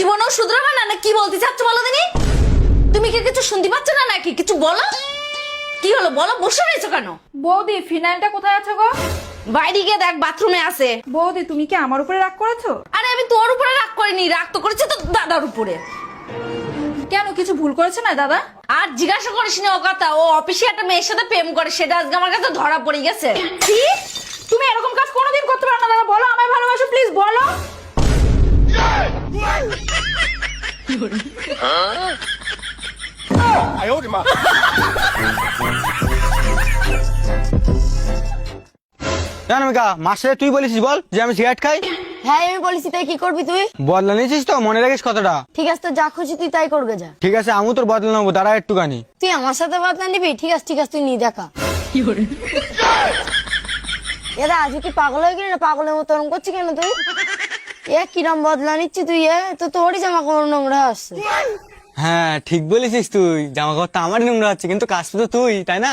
জীবনেও শুধরাবে না? না কি বলতে চাচ্ছ বলো দিনি তুমি কি কিছু শুনতে পাচ্ছ না নাকি? কিছু বলো। কি হলো? বলো বসে রয়েছো কেন? বৌদি ফিনাইলটা কোথায় আছে গো? বাইরে গিয়ে দেখ বাথরুমে আছে। বৌদি তুমি কি আমার উপরে রাগ করেছ? আরে আমি তোর উপরে রাগ করিনি রাগ তো করেছি তো দাদার উপরে। কেন কিছু ভুল করেছে না দাদা? আর জিজ্ঞাসা করিস না ও কথা ও অফিসে একটা মেয়ের সাথে প্রেম করে সেটা আজকে আমার কাছে ধরা পড়ে গেছে। কি? তুমি এরকম কাজ কোনোদিন জানমিকা মাসে তুই বলেছিস বল যে আমি সিগারেট খাই? হ্যাঁ আমি বলেছি তাই কি করবি তুই? বদলা নিয়েছিস তো মনে রাখিস কতটা ঠিক আছে তো যা খুশি তুই তাই করবে যা। ঠিক আছে আমি তোর বদলা নেব দাঁড়া একটুখানি। তুই আমার সাথে বদলা নিবি? ঠিক আছে ঠিক আছে তুই নিয়ে দেখা। এরা আজ কি পাগল হয়ে গেলি না? পাগলের মতো করছি কেন তুই? এ কিরম বদলা নিচ্ছি তুই এ? তো তোরই জামা কাপড় নোংরা আছে। হ্যাঁ ঠিক বলেছিস তুই। জামা কাপড় তো আমারই নোংরা হচ্ছে কিন্তু কাজ তো তুই তাই না?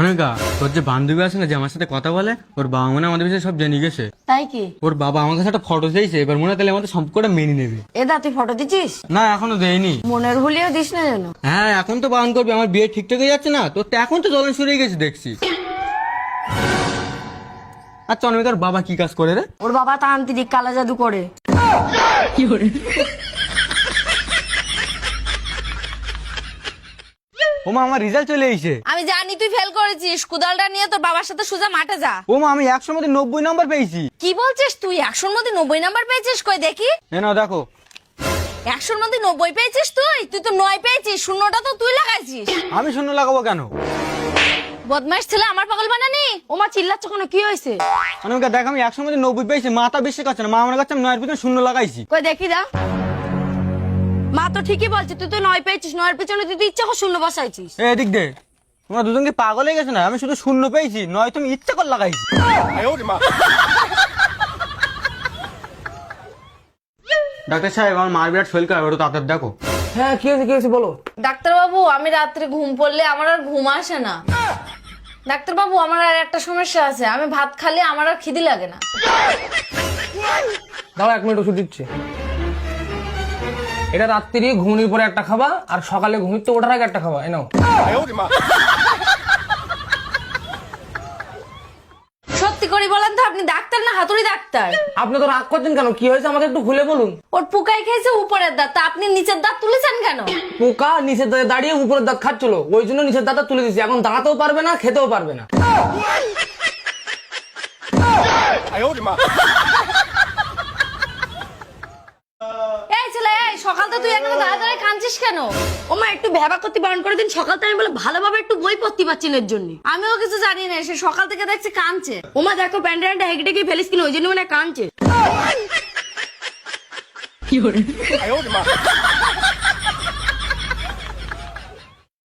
অনেকা তোর যে বান্ধবী আছে না যে আমার সাথে কথা বলে ওর বাবা মনে আমাদের বিষয়ে সব জেনে গেছে। তাই কি? ওর বাবা আমার কাছে একটা ফটো দিয়েছে এবার মনে হয় তাহলে আমাদের সম্পর্কটা মেনে নেবে। এদা তুই ফটো দিচ্ছিস? না এখনও দেয়নি। মনের ভুলিও দিস না যেন। হ্যাঁ এখন তো বারণ করবি আমার বিয়ে ঠিকঠাক হয়ে যাচ্ছে না তোর তো এখন তো জ্বলন শুরু হয়ে গেছে দেখছি। আচ্ছা অনমিকার বাবা কি কাজ করে রে? ওর বাবা তান্ত্রিক কালা জাদু করে? ওমা আমার রেজাল্ট চলে এসেছে। আমি জানি তুই ফেল করেছিস। কুদালটা নিয়ে তোর বাবার সাথে সোজা মাঠে যা। ওমা আমি একশোর মধ্যে নব্বই নম্বর পেয়েছি। কি বলছিস তুই? একশোর মধ্যে নব্বই নাম্বার পেয়েছিস? কই দেখি। এ নাও দেখো। একশোর মধ্যে নব্বই পেয়েছিস তুই? তুই তো নয় পেয়েছিস। শূন্যটা তো তুই লাগাইছিস। আমি শূন্য লাগাবো কেন? বদমাইশ ছেলে আমার পাগল বানানি? ওমা চিল্লাচ্ছ কেন? কি হয়েছে? অনমিকা দেখ আমি একশোর মধ্যে নব্বই পেয়েছি। মাথা বেশি করছে না। মা আমার কাছে আমি নয়ের পিছনে শূন্য লাগাইছি। কই দেখি দা। মা তো ঠিকই বলছে তুই তো নয় পেয়েছিস নয়ের পেছনে তুই তো ইচ্ছা করে শূন্য বসাইছিস। এ এদিক দে। তোমরা দুজন কি পাগল হয়ে গেছো না? আমি শুধু শূন্য পেয়েছি নয় তুমি ইচ্ছা করে লাগাইছি। ডাক্তার সাহেব আমার মার বিরাট শরীর খারাপ একটু তাড়াতাড়ি দেখো। হ্যাঁ কি হয়েছে কি হয়েছে বলো। ডাক্তারবাবু আমি রাত্রে ঘুম পড়লে আমার আর ঘুম আসে না। ডাক্তারবাবু আমার আর একটা সমস্যা আছে। আমি ভাত খালে আমার আর খিদি লাগে না। দাও এক মিনিট ওষুধ দিচ্ছি। এটা রাত্রি ঘুমনির পরে একটা খাবা আর সকালে ঘুমিতে ওঠার আগে একটা খাবা এনাও সত্যি করে বলেন তো আপনি ডাক্তার না হাতুড়ি ডাক্তার আপনি তো রাগ করছেন কেন কি হয়েছে আমাকে একটু খুলে বলুন ওর পুকাই খেয়েছে উপরের দাঁত তা আপনি নিচের দাঁত তুলেছেন কেন পোকা নিচের দাঁতে দাঁড়িয়ে উপরের দাঁত খাচ্ছিল ওই জন্য নিচের দাঁতটা তুলে দিচ্ছি এখন দাঁড়াতেও পারবে না খেতেও পারবে না ছেলে এই সকাল তো তুই এখানে দাঁড়া দাঁড়ায় কাঁদছিস কেন ওমা একটু ভেবা করতে বারণ করে দিন। সকালটা আমি বলে ভালোভাবে একটু বই পড়তে পারছি না এর জন্য। আমিও কিছু জানি না সে সকাল থেকে দেখছি কাঁদছে। ওমা দেখো প্যান্ডেলটা হেঁকে টেকে ফেলিস কিনা ওই জন্য মানে কাঁদছে।